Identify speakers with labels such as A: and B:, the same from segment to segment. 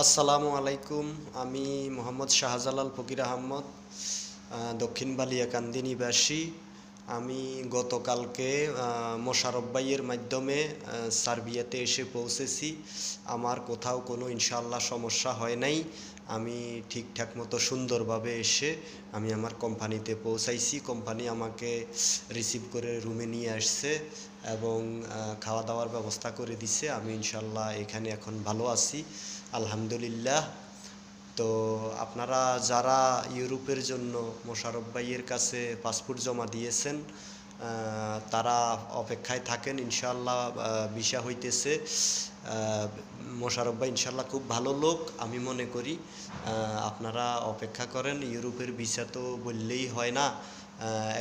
A: আসসালামু আলাইকুম। আমি মোহাম্মদ শাহজালাল ফকির আহমদ আহ, দক্ষিণ বালিয়াকান্দি নিবাসী আমি গতকালকে মোশারফ ভাইয়ের মাধ্যমে সার্বিয়াতে এসে পৌঁছেছি। আমার কোথাও কোনো ইনশাআল্লাহ সমস্যা হয় নাই। আমি ঠিকঠাক মতো সুন্দরভাবে এসে আমি আমার কোম্পানিতে পৌঁছাইছি। কোম্পানি আমাকে রিসিভ করে রুমে নিয়ে আসছে এবং খাওয়া দাওয়ার ব্যবস্থা করে দিছে। আমি ইনশাল্লাহ এখানে এখন ভালো আছি। আলহামদুলিল্লাহ। তো আপনারা যারা ইউরোপের জন্য মোশারফ ভাইয়ের কাছে পাসপোর্ট জমা দিয়েছেন তারা অপেক্ষায় থাকেন ইনশাল্লাহ ভিসা হইতেছে। মোশারফ ভাই ইনশাল্লাহ খুব ভালো লোক, আমি মনে করি। আপনারা অপেক্ষা করেন, ইউরোপের ভিসা তো বললেই হয় না।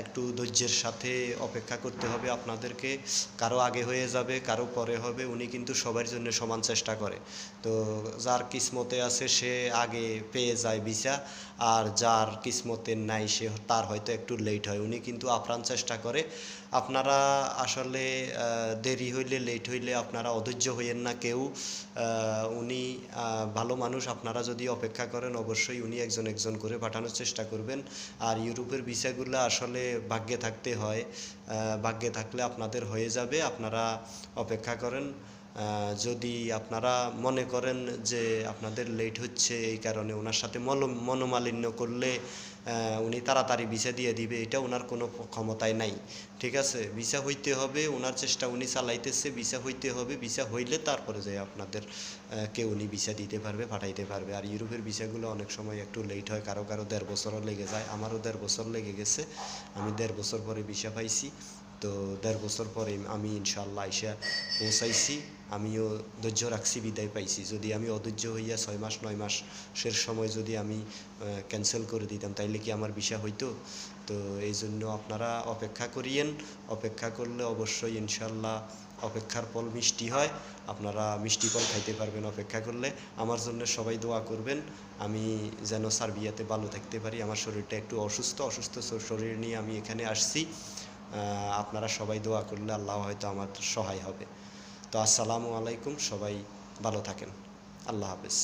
A: একটু ধৈর্যের সাথে অপেক্ষা করতে হবে আপনাদেরকে। কারও আগে হয়ে যাবে, কারও পরে হবে, উনি কিন্তু সবার জন্য সমান চেষ্টা করে। তো যার কিসমতে আছে, সে আগে পেয়ে যায় ভিসা, আর যার কিসমতে নাই, সে তার হয়তো একটু লেট হয়। উনি কিন্তু আপ্রাণ চেষ্টা করে। আপনারা আসলে দেরি হইলে লেট হইলে আপনারা অধৈর্য হইয়েন না কেউ। উনি ভালো মানুষ, আপনারা যদি অপেক্ষা করেন, অবশ্যই উনি একজন একজন করে পাঠানোর চেষ্টা করবেন। আর ইউরোপের ভিসাগুলো আসলে ভাগ্যে থাকতে হয় ভাগ্যে থাকলে আপনাদের হয়ে যাবে আপনারা অপেক্ষা করেন। যদি আপনারা মনে করেন যে আপনাদের লেট হচ্ছে, এই কারণে ওনার সাথে মল, মনোমালিন্য করলে উনি তাড়াতাড়ি ভিসা দিয়ে দিবে, এটা ওনার কোনো ক্ষমতায় নাই। ঠিক আছে? ভিসা হইতে হবে, ওনার চেষ্টা উনি চালাইতেছে, ভিসা হইতে হবে, ভিসা হইলে তারপরে যে আপনাদের কে উনি ভিসা দিতে পারবে, পাঠাইতে পারবে। আর ইউরোপের ভিসাগুলো অনেক সময় একটু লেট হয়, কারও কারও দেড় বছরও লেগে যায়, আমারও দেড় বছর লেগে গেছে, আমি দেড় বছর পরে ভিসা পাইছি, তো দেড় বছর পরে আমি ইনশাল্লাহ আইসা পৌঁছাইছি। আমিও ধৈর্য রাখছি, বিদায় পাইছি। যদি আমি অধৈর্য হইয়া ছয় মাস, নয় মাসের সময় যদি আমি ক্যান্সেল করে দিতাম, তাইলে কি আমার ভিসা হইতো? তো এই জন্য আপনারা অপেক্ষা করিয়েন। অপেক্ষা করলে অবশ্যই ইনশাল্লাহ অপেক্ষার ফল মিষ্টি হয়। আপনারা মিষ্টি ফল খাইতে পারবেন অপেক্ষা করলে। আমার জন্য সবাই দোয়া করবেন। আমি যেন সার্বিয়াতে ভালো থাকতে পারি। আমার শরীরটা একটু অসুস্থ অসুস্থ শরীর নিয়ে আমি এখানে আসছি। আপনারা সবাই দোয়া করলে আল্লাহ হয়তো আমার সহায় হবে। তো আসসালামু আলাইকুম সবাই ভালো থাকেন। আল্লাহ হাফেজ।